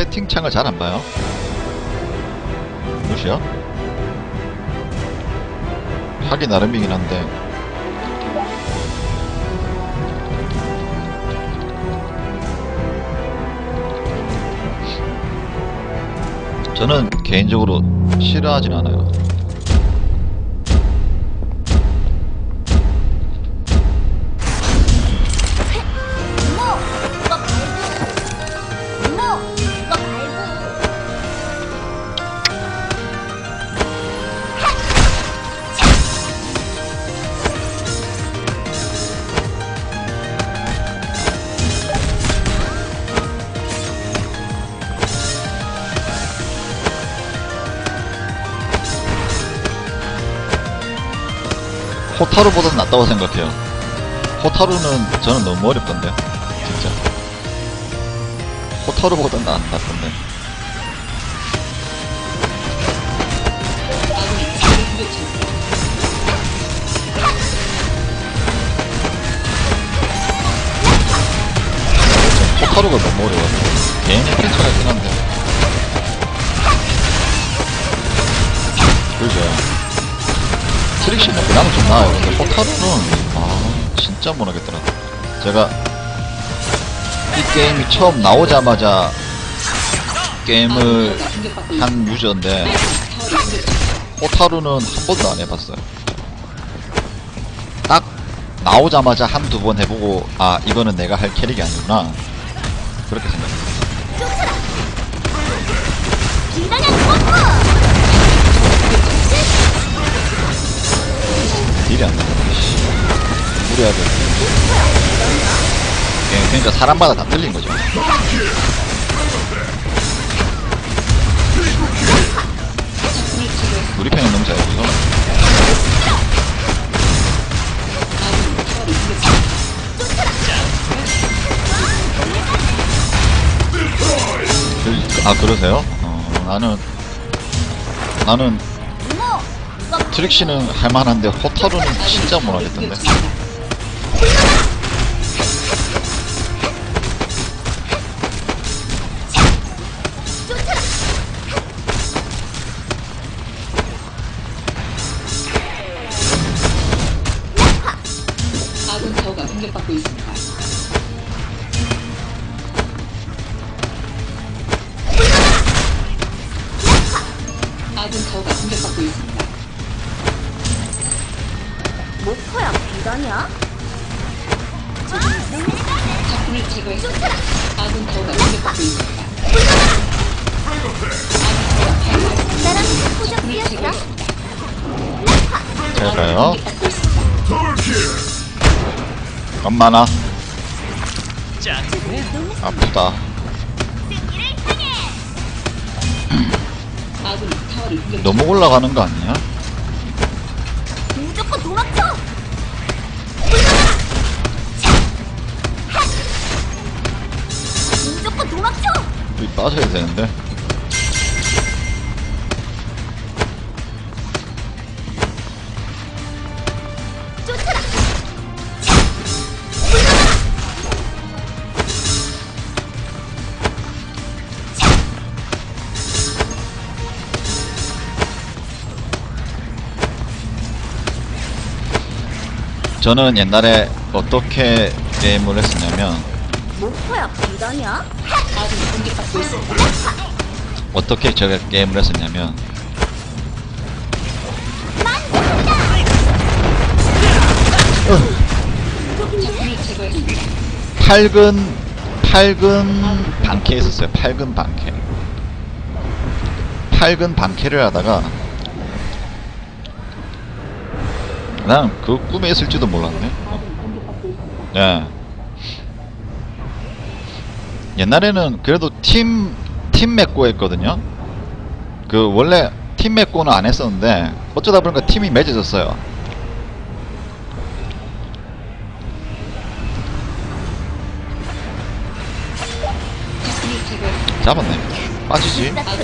채팅창을 잘 안 봐요. 무시야? 하기 나름이긴 한데 저는 개인적으로 싫어하진 않아요. 호타루보다는 낫다고 생각해요. 호타루는 저는 너무 어렵던데요. 진짜. 호타루보다는 낫, 낫던데. 호타루가 너무 어려워요. 개인의 펜처가 있긴 한데. 그죠. 트릭시는 그나마 좀 나아요. 근데 호타루는, 아, 진짜 못하겠더라. 제가, 이 게임이 처음 나오자마자 게임을 한 유저인데, 호타루는 한 번도 안 해봤어요. 딱 나오자마자 한두 번 해보고, 아, 이거는 내가 할 캐릭이 아니구나. 그렇게 생각해요. 딜이 안. 씨. 무리해야 돼. 예, 그러니까 사람마다 다 틀린 거죠. 우리 편이 너무 잘해, 이거. 그- 아, 그러세요? 어, 나는, 나는 트릭시는 할만한데 호타루는 진짜 못하겠던데 아군 타워가 공격받고 있습니다. 아군 타워가 공격받고 있습니다. 비다냐? 적군을 제거했습니다. 아군 타워가 공격받고 있습니다. 나랑. 제거했습니다. 제가요. 엄마나 아프다 너무 올라가는 거 아니야? 여기 빠져야 되는데. 저는 옛날에 어떻게 게임을 했었냐면 목표야 있습니다. 어떻게 제가 게임을 했었냐면 적군을 제거했습니다. 팔근 팔근 방캐 있었어요 팔근 방캐 팔근 방캐를 하다가 난 그 꿈에 있을지도 몰랐네 예 옛날에는 그래도 팀, 팀 맺고 했거든요 그 원래 팀 맺고는 안 했었는데 어쩌다 보니까 팀이 맺어졌어요. 잡았네 빠지지 나를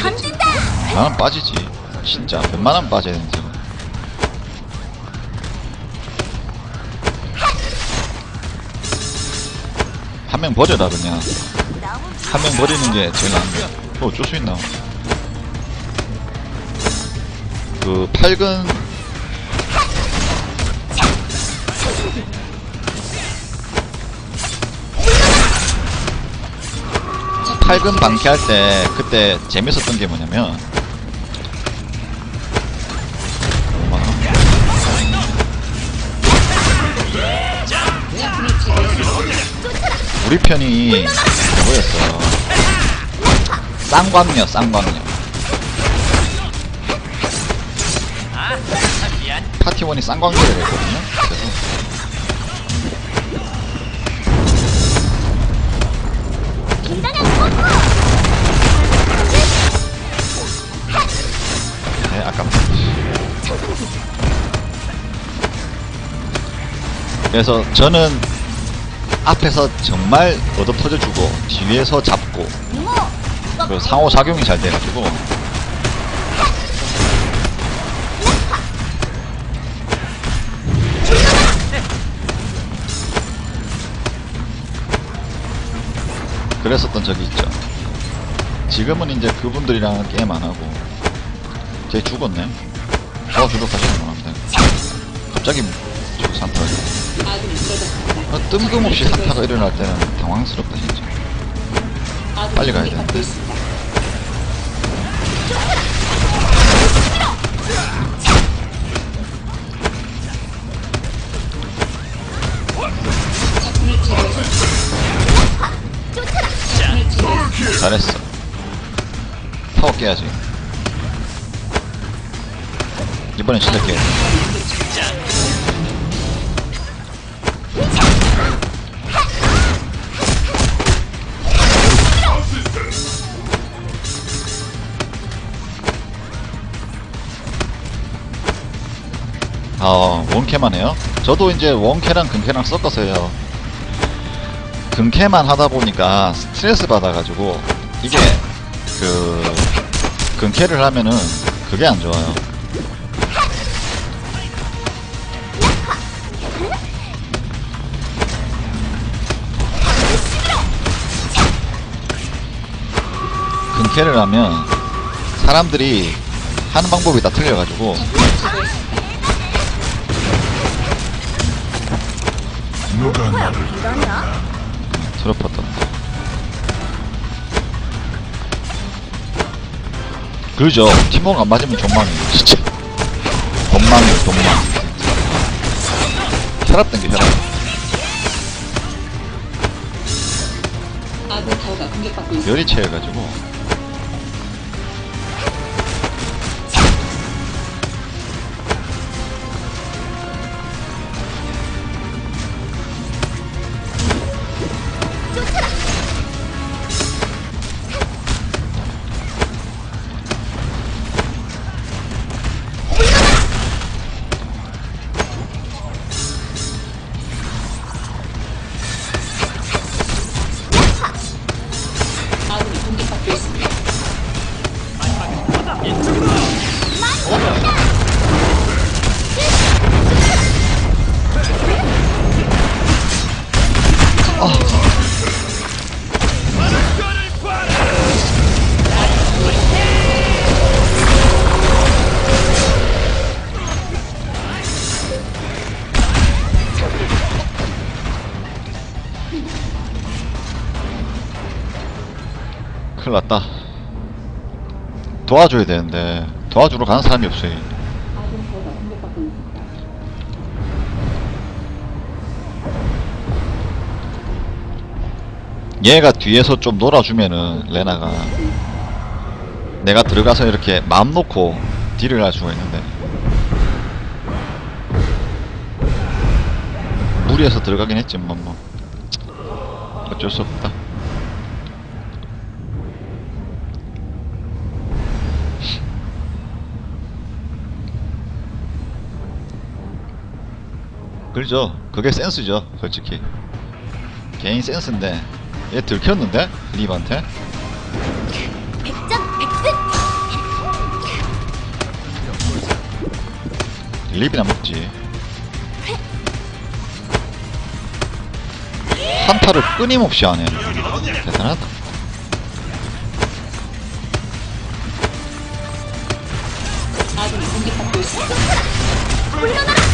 던진다. 나는 빠지지. 진짜 웬만하면 빠져야 되는데. 한 명 버려라 그냥. 한 명 버리는 게 제일 나은데. 어, 어쩔 수 있나? 그, 8근, 팔근 방캐할 때, 그때 재밌었던 게 뭐냐면, 우리 편이 뭐였어? 쌍광녀, 쌍광녀. 파티원이 쌍광녀를 했거든요. 그래서 네, 아깝다. 그래서 저는 앞에서 정말 얻어 터져주고 뒤에서 잡고 그 상호 작용이 잘 돼가지고. 그랬었던 적이 있죠. 지금은 이제 그분들이랑 게임 안 하고 쟤 죽었네. 도와주러 가시는 건데 갑자기 저 어, 뜬금없이 산타가 일어날 때는 당황스럽다 진짜 빨리 가야 제거했습니다. 잘했어. 타워 깨야지. 이번엔 진짜 깨야 돼. 아, 원캐만 해요? 저도 이제 원캐랑 근캐랑 섞어서 해요. 근캐만 하다 보니까 스트레스 받아가지고 이게 그 근캐를 하면은 그게 안 좋아요. 근캐를 하면 사람들이 하는 방법이 다 틀려가지고 뭐야 비단이야? 트러퍼 떴다. 그러죠. 팀워크 안 맞으면 존망이에요, 진짜. 건망이에요, 돈망. 혈압 땡겨, 혈압. 열이 채여가지고. 도와줘야 되는데, 도와주러 가는 사람이 없어요. 얘가 뒤에서 좀 놀아주면은, 레나가. 내가 들어가서 이렇게 마음 놓고 딜을 할 수가 있는데. 무리해서 들어가긴 했지만, 뭐. 어쩔 수 없다. 그죠. 그게 센스죠 솔직히. 개인 센스인데. 얘 들켰는데? 님한테? 립이나 먹지. 한타를 끊임없이 하네 대단하다. 물러나라!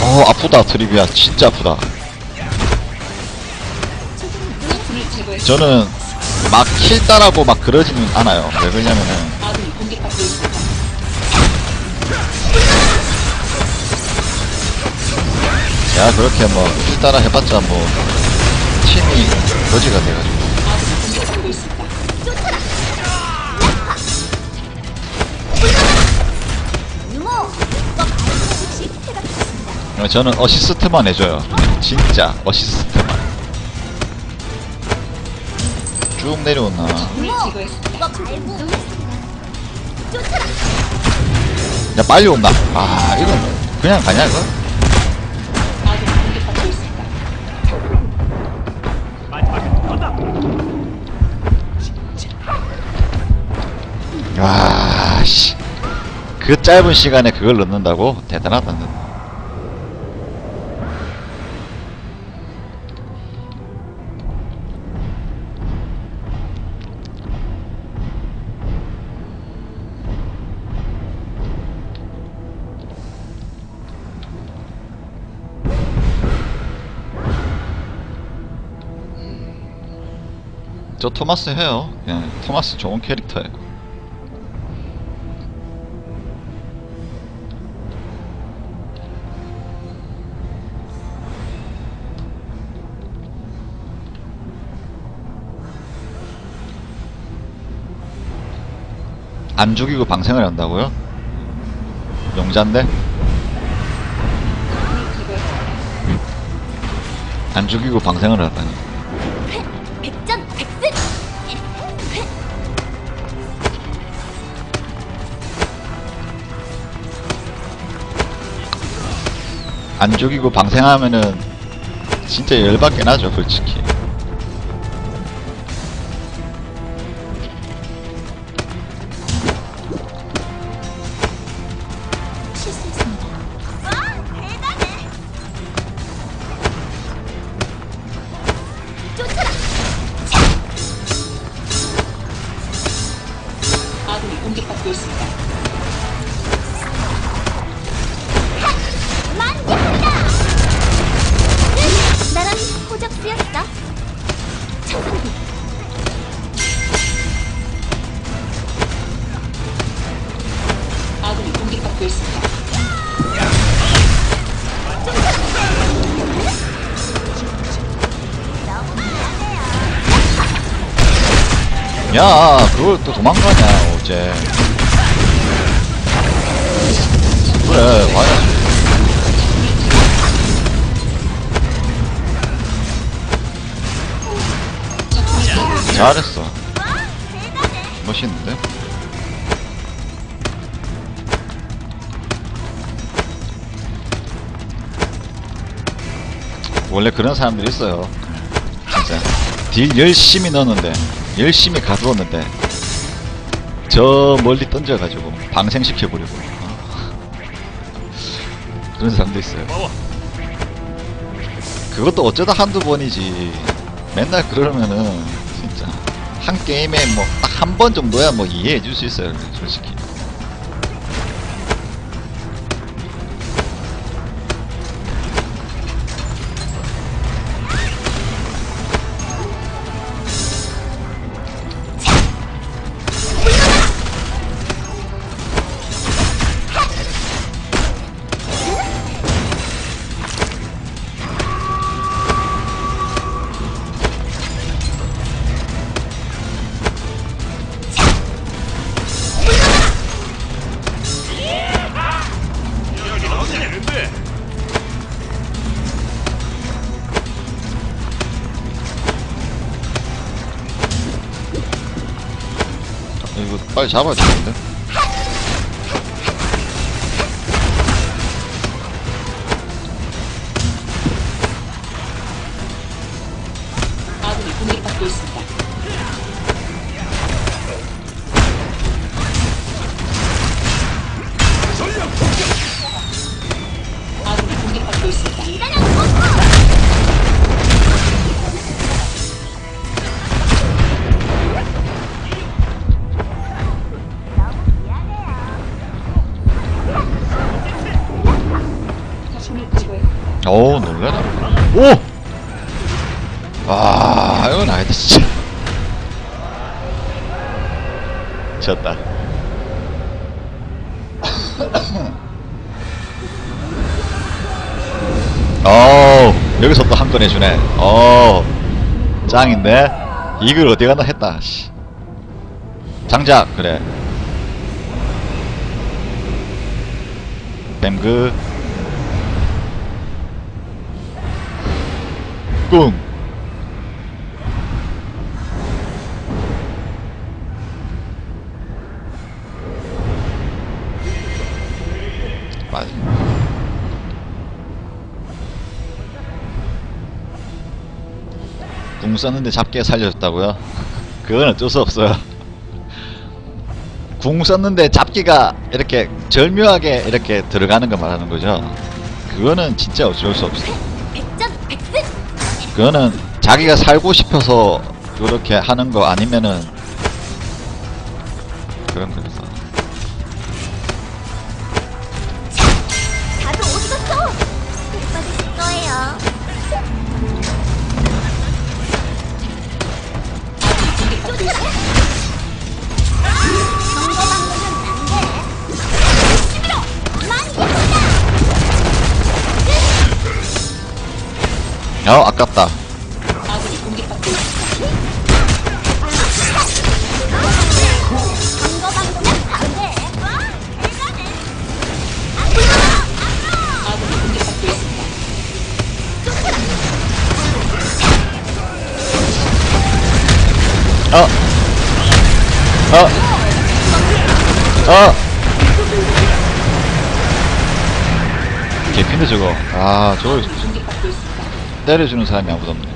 어 아프다 트리비아 진짜 아프다. 저는 막 킬 따라고 막 그러지는 않아요 왜 그러냐면은. 야 그렇게 뭐 킬 따라 해봤자 뭐 팀이 거지가 돼가지고 저는 어시스트만 해줘요. 진짜 어시스트만. 쭉 내려오나. 야 빨리 온다. 아 이건 그냥 가냐 이거. 와씨. 그 짧은 시간에 그걸 넣는다고? 대단하다 저 토마스 해요. 예, 토마스 좋은 캐릭터예요. 안 죽이고 방생을 한다고요? 용자인데? 안 죽이고 방생을 하다니. 안 죽이고 방생하면은 진짜 열받게 나죠, 솔직히. 공격받고 있습니다. 야, 그걸 또 도망가냐, 어제. 그래, 와야지. 잘했어. 멋있는데? 원래 그런 사람들이 있어요. 진짜. 딜 열심히 넣었는데, 열심히 가두었는데, 저 멀리 던져가지고, 방생시켜버리고. 어. 그런 사람도 있어요. 그것도 어쩌다 한두 번이지. 맨날 그러면은, 진짜. 한 게임에 뭐, 딱 한 번 정도야 뭐 이해해 줄 수 있어요, 솔직히. 빨리 잡아야 되는데? 여기서 또 한 건 해주네. 어 짱인데? 이걸 어디 갔나 했다 씨. 장작 그래. 뱀그. 꿍 궁 썼는데 잡기가 살려줬다고요? 그건 어쩔 수 없어요 궁 썼는데 잡기가 이렇게 절묘하게 이렇게 들어가는 거 말하는 거죠 그거는 진짜 어쩔 수 없어. 그거는 자기가 살고 싶어서 그렇게 하는 거 아니면은 있습니다. 어 어! 어! 개핀데 저거 아 저거 때려주는 사람이 아무도 없네.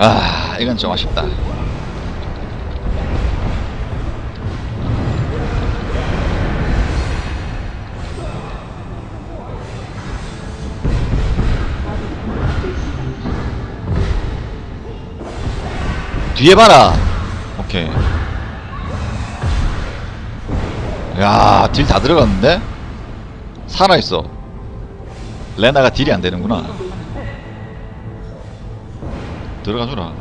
아 이건 좀 아쉽다 뒤에 봐라. 오케이. 야 딜 다 들어갔는데? 살아있어. 레나가 딜이 안 되는구나. 들어가줘라.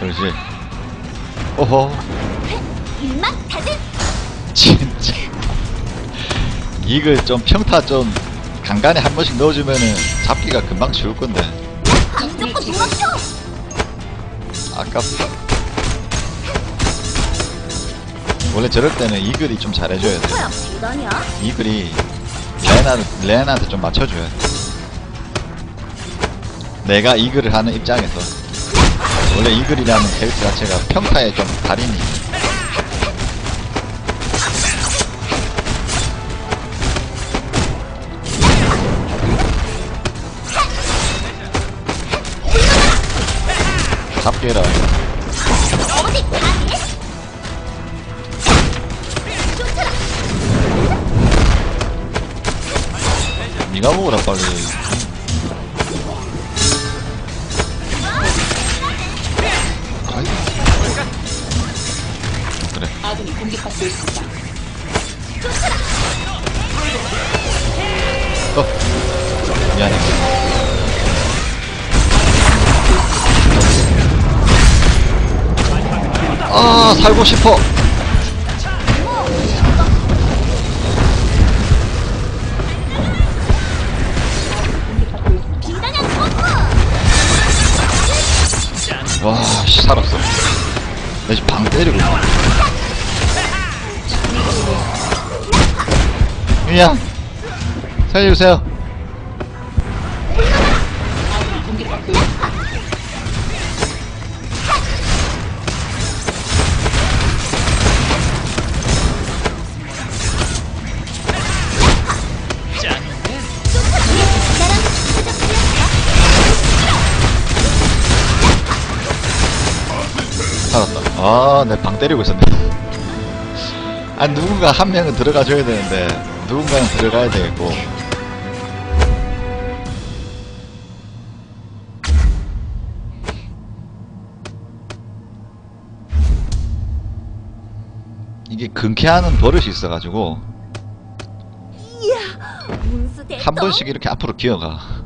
그렇지. 오호 진짜. 이걸 좀 평타 좀 간간히 한 번씩 넣어주면은 잡기가 금방 쉬울 건데. 아깝다 원래 저럴 때는 이글이 좀 잘해줘야 돼? 이글이 레나를 레나한테 좀 맞춰줘야 돼 내가 이글을 하는 입장에서 원래 이글이라는 캐릭터 자체가 평타에 좀 달인이 아 살고 싶어. 펌프. 와씨 살았어. 내 지금 방 때리고 유야 살려주세요 아, 내 방 때리고 있었네. 아, 누군가 한 명은 들어가줘야 되는데, 누군가는 들어가야 되겠고. 이게 근캐하는 버릇이 있어가지고. 한 번씩 이렇게 앞으로 기어가.